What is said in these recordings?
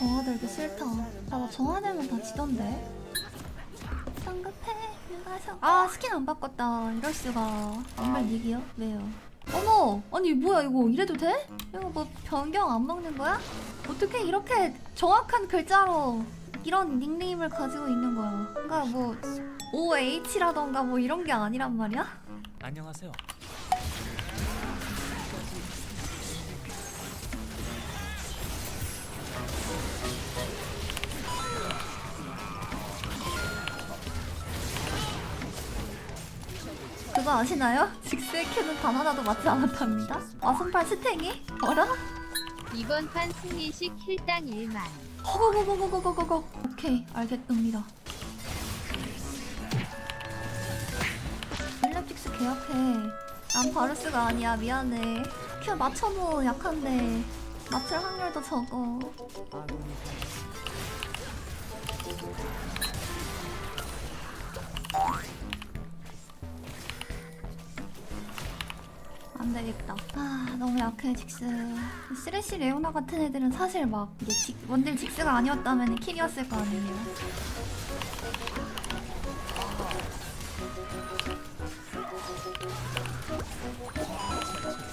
정화들기 싫다. 나도 정화되면 다 지던데. 성급해 휴가서. 아 스킨 안 바꿨다. 이럴 수가. 정말 닉이요? 왜요? 어머! 아니 뭐야 이거 이래도 돼? 이거 뭐 변경 안 먹는 거야? 어떻게 이렇게 정확한 글자로 이런 닉네임을 가지고 있는 거야? 그러니까 뭐 OH라던가 뭐 이런 게 아니란 말이야? 안녕하세요. 그거 아시나요? 직스의 큐는 단 하나도 맞지 않았답니다. 와손팔 스탱이? 어라? 이번 판 승리시 킬당 1만. 허거거거거거거거. 오케이, 알겠습니다. 일렉직스 계약해. 난 바루스가 아니야, 미안해. 큐 맞춰도 약한데 맞출 확률도 적어. 안 되겠다. 아, 너무 약해, 직스. 쓰레쉬 레오나 같은 애들은 사실 막, 이게 직, 원딜 직스가 아니었다면 킬이었을 거 아니에요.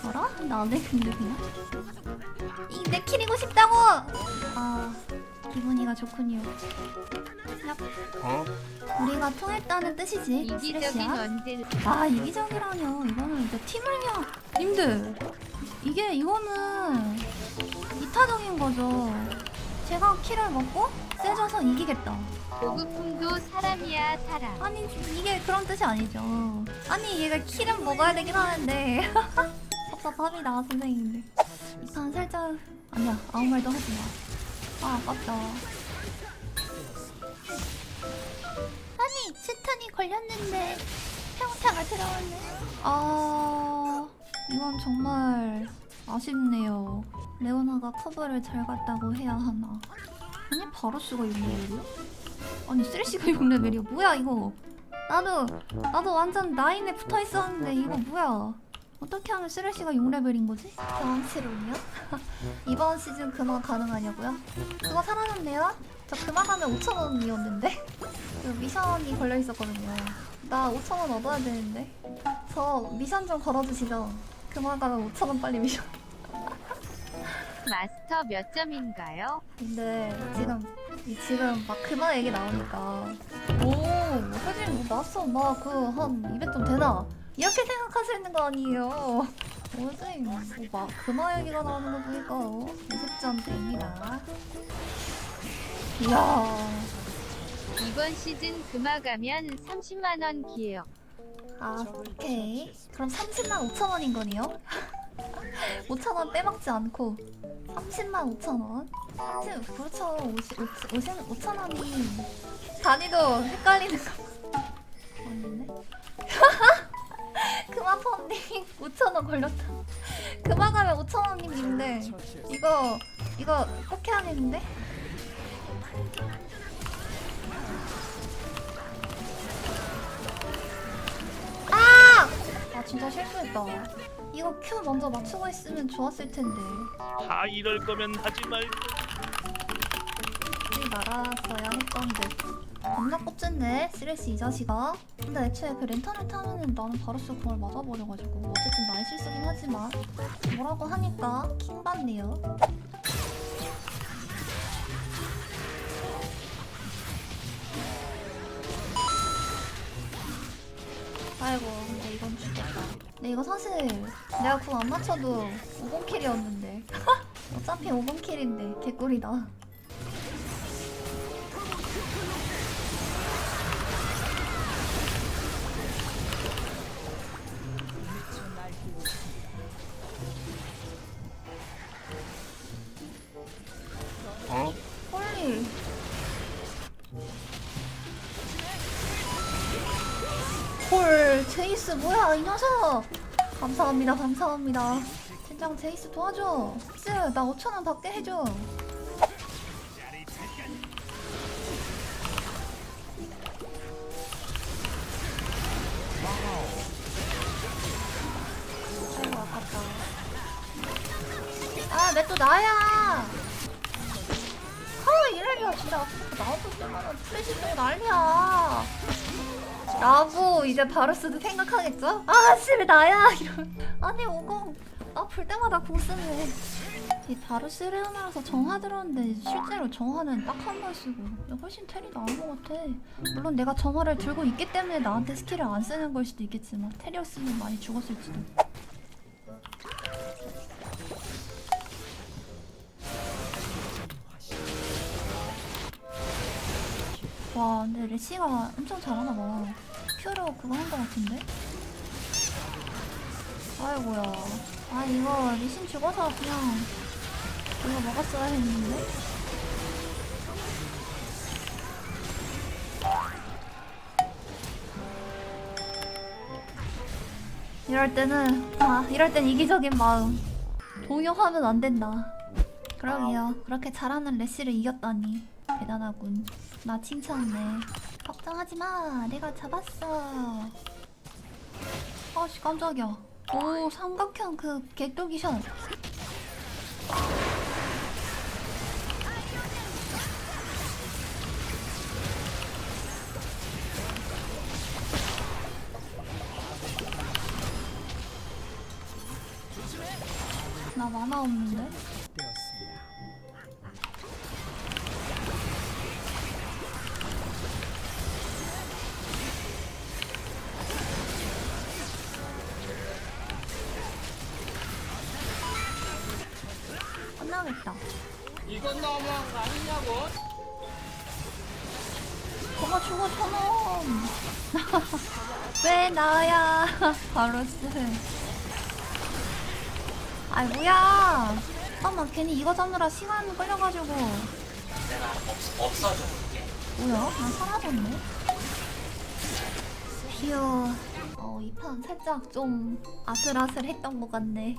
어라? 나내 근데 그냥? 이 내 킬이고 싶다고! 아, 기분이가 좋군요. 얍. 우리가 통했다는 뜻이지, 이기적인 쓰레쉬야. 원딜. 아 이기적이라뇨 이거는 이제 팀을요 님들 이게 이거는 이타적인 거죠 제가 키를 먹고 세져서 이기겠다 보급품도 사람이야 사람. 아니 이게 그런 뜻이 아니죠 아니 얘가 키를 먹어야 되긴 하는데 섭섭합니다 선생님들 이판 살짝 아니야 아무 말도 하지 마 아 아깝다. 아니 스탄이 걸렸는데 평타가 들어왔네. 아 이건 정말 아쉽네요. 레오나가 커버를 잘 갔다고 해야 하나? 아니 바로스가 6레벨이야? 아니 쓰레쉬가 6레벨이야 뭐야 이거? 나도 나도 완전 라인에 붙어 있었는데 이거 뭐야 어떻게 하면 쓰레쉬가 6레벨인 거지? 경치론이요? 이번 시즌 그만 가능하냐고요? 그거 사라졌네요? 저 그만하면 5천원이었는데? 그 미션이 걸려 있었거든요. 나 5천 원 얻어야 되는데. 저 미션 좀 걸어주시죠. 그만 가면 5천 원 빨리 미션. 마스터 몇 점인가요? 근데 지금 이- 지금 막 그만 얘기 나오니까 오 사실 뭐 났어 막 그 한 200점 되나 이렇게 생각하시는 거 아니에요. 뭐지? 뭐막 그만 얘기가 나오는 거 보니까 20점 됩니다. 이야. 이번 시즌 금화 가면 30만 원 기회요. 아, 오케이. 그럼 30만 5천 원인 거네요? 5천 원 빼먹지 않고 30만 5천 원? 30, 그렇죠. 50, 50, 5천 원이 단위도 헷갈리는 거. 맞네. 그만 펀딩 5천 원 걸렸다. 그만 가면 5천 원인데 이거 이거 꼭 해야겠는데? 아! 아 진짜 실수했다. 이거 큐 먼저 맞추고 있으면 좋았을 텐데. 다 이럴 거면 하지 말고. 하지 말았어야 했던데. 겁나 꼽졌네, 쓰레쉬 이 자식아. 근데 애초에 그 랜턴을 타면은 나는 바로스 그걸 맞아버려가지고. 어쨌든 나의 실수긴 하지만. 뭐라고 하니까 킹 받네요. 아이고, 근데 이건 죽겠다. 근데 이거 사실 내가 궁안 맞춰도 5번킬이었는데. 어차피 5번킬인데 개꿀이다. 제이스 뭐야 이 녀석. 감사합니다, 감사합니다. 진짜 제이스 도와줘. 스, 나 5천 원 받게 해줘. 아이고 아깝다. 아, 왜또 나야? 쓰레기야 진짜 앞으로 나와볼 때마다 플래시 쓰고 난리야 라고 이제 바루스도 생각하겠죠? 아 씨발 나야. 이러면. 아니 오공. 나볼 때마다 공 쓰네. 이 바루스 레오나라서 정화 들었는데 실제로 정화는 딱 한 번 쓰고 훨씬 테리 나은 것 같아. 물론 내가 정화를 들고 있기 때문에 나한테 스킬을 안 쓰는 걸 수도 있겠지만 테리였으면 많이 죽었을지도 와 근데 레시가 엄청 잘하나 봐. 큐로 그거 한 거 같은데? 아이고야. 아 이거 리신 죽어서 그냥 이거 먹었어야 했는데? 이럴 때는 아 이럴 땐 이기적인 마음. 동요하면 안 된다. 그러게요. 그렇게 잘하는 레시를 이겼다니 대단하군. 나 칭찬해. 걱정하지 마. 내가 잡았어. 아씨 깜짝이야. 오 삼각형 그 객돌기 샷. 나 만화 없는데? 끝나겠다. 이건 너무한 거 아니냐고? 저거 죽어 저놈. 왜 나야? 바로 쓰. 아이 뭐야? 잠깐만 괜히 이거 잡느라 시간 끌려가지고. 내가 없, 없어져 볼게. 뭐야? 난 사라졌네. 휴. 어, 이 판 살짝 좀 아슬아슬했던 것 같네.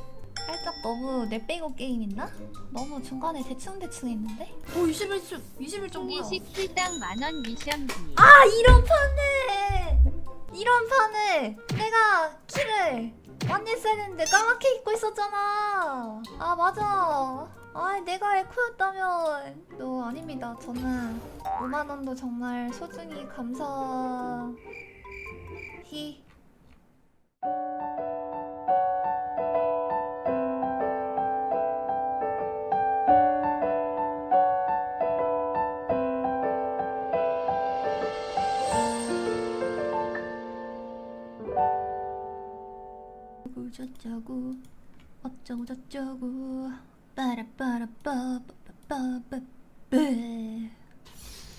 살짝 너무 내빼고 게임인가? 너무 중간에 대충대충 했는데? 오, 21점, 21점 뭐야? 홍이식 킬당 만원 미션비. 아, 이런 판에! 이런 판에 내가 키를 많이 쓰는데 까맣게 입고 있었잖아. 아, 맞아. 아, 내가 에코였다면. 또 아닙니다. 저는 5만원도 정말 소중히 감사히. 어쩌고 어쩌고 저쩌고. 빠라빠라빠빠빠빠빠